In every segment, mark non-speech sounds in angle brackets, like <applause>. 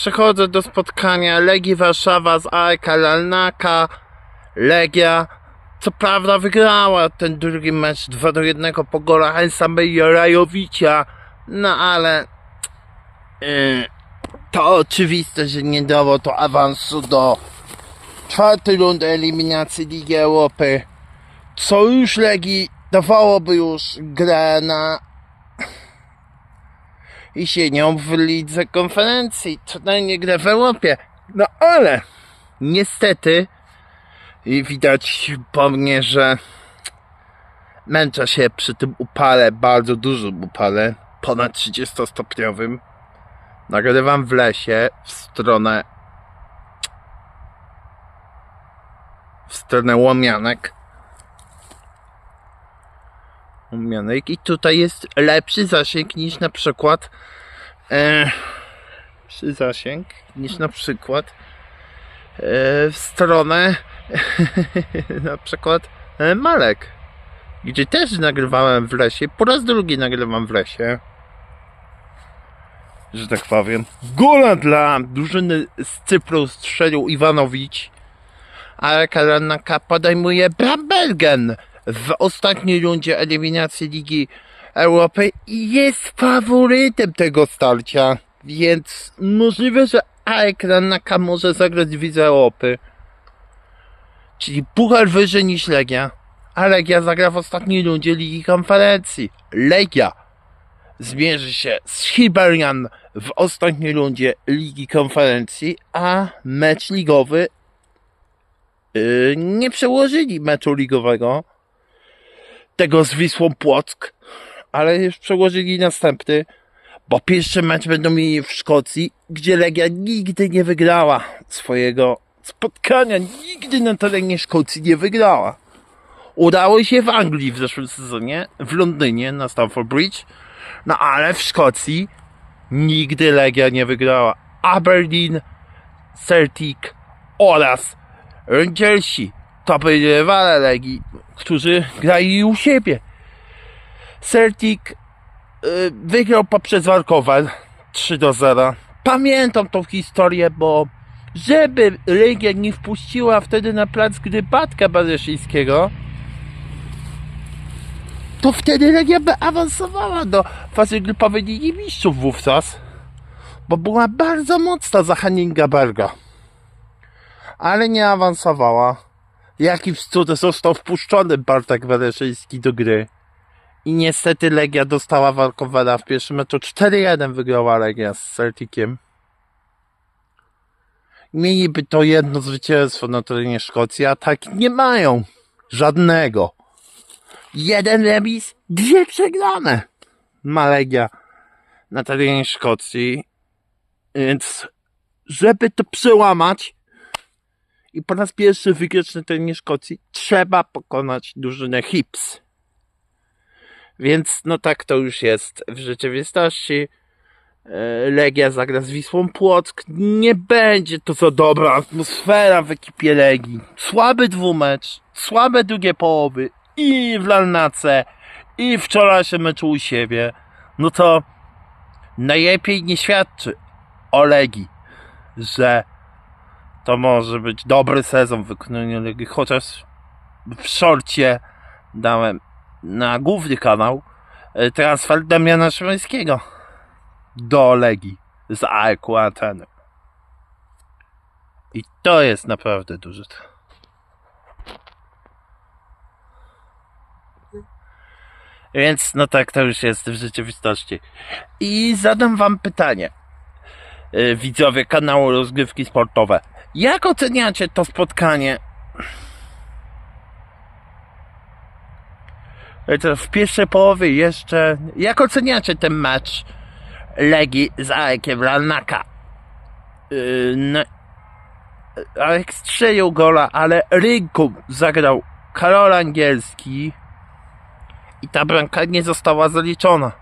przechodzę do spotkania Legii Warszawa z AEK Lalnaka. Legia, co prawda wygrała ten drugi mecz 2 do 1 po golach Elsameja Rajowicia, no ale yy, to oczywiste, że nie dało to awansu do czwartej rundy eliminacji Ligi Europy, co już Legii dawałoby już grę na jesienią w lidze konferencji, co najmniej grę w Europie. No ale niestety i widać po mnie, że męczę się przy tym upale, bardzo dużym upale, ponad 30 stopniowym. Nagrywam w lesie w stronę w stronę Łomianek. Łomianek i tutaj jest lepszy zasięg niż na przykład e, lepszy zasięg niż na przykład e, w stronę <laughs> na przykład e, Malek, gdzie też nagrywałem w lesie, po raz drugi nagrywam w lesie, że tak powiem. Gola dla drużyny z Cypru strzelił Iwanowicz, a Karanaka podejmuje Brambergen w ostatniej rundzie eliminacji Ligi Europy i jest faworytem tego starcia, więc możliwe, że AEK Ranaka może zagrać w Lidze Europy. Czyli puchar wyżej niż Legia. A Legia zagra w ostatniej rundzie Ligi Konferencji. Legia zmierzy się z Hibernian w ostatniej rundzie Ligi Konferencji, a mecz ligowy yy, nie przełożyli meczu ligowego tego z Wisłą Płock, ale już przełożyli następny, bo pierwszy mecz będą mieli w Szkocji, gdzie Legia nigdy nie wygrała swojego spotkania, nigdy na terenie Szkocji nie wygrała. Udało się w Anglii w zeszłym sezonie, w Londynie na Stamford Bridge, no ale w Szkocji nigdy Legia nie wygrała. Aberdeen, Celtic oraz Rangersi to byli rywale Legii, którzy grali u siebie. Celtic y, wygrał poprzez Vancouver 3 do 0. Pamiętam tą historię, bo żeby Legia nie wpuściła wtedy na plac gry Batka Bareszyńskiego, to wtedy Legia by awansowała do fazy grupowej Ligi Mistrzów wówczas, bo była bardzo mocna za Henningaberga. Ale nie awansowała. Jakimś cudem został wpuszczony Bartek Wereszyński do gry. I niestety Legia dostała Walkowera w pierwszym meczu 4-1 wygrała Legia z Celticiem. Mieliby to jedno zwycięstwo na terenie Szkocji, a tak nie mają. Żadnego. Jeden remis, dwie przegrane. Ma Legia na terenie Szkocji. Więc żeby to przełamać i po raz pierwszy wygrać na terenie Szkocji, trzeba pokonać drużynę Hips. Więc no tak to już jest w rzeczywistości. E, Legia zagra z Wisłą Płock. Nie będzie to za dobra atmosfera w ekipie Legii. Słaby dwumecz, słabe drugie połowy i w Lalnace, i wczorajszym meczu u siebie. No to najlepiej nie świadczy o Legii, że to może być dobry sezon w wykonaniu Legii, chociaż w szorcie dałem na główny kanał e, transfer Damiana Szymańskiego do Legii z AEK Ateny. I to jest naprawdę duży. Więc no tak to już jest w rzeczywistości. I zadam wam pytanie. e, Widzowie kanału Rozgrywki Sportowe. Jak oceniacie to spotkanie w pierwszej połowie jeszcze. Jak oceniacie ten mecz Legii z Aekiem Lalnaka? Yy, no, strzelił gola, ale rynku zagrał Karol Angielski i ta bramka nie została zaliczona.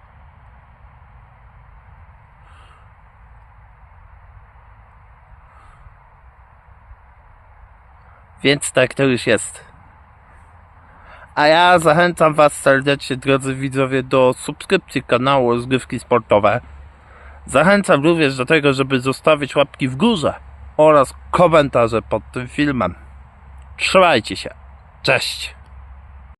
Więc tak to już jest. A ja zachęcam Was serdecznie, drodzy widzowie, do subskrypcji kanału Rozgrywki Sportowe. Zachęcam również do tego, żeby zostawić łapki w górze oraz komentarze pod tym filmem. Trzymajcie się. Cześć.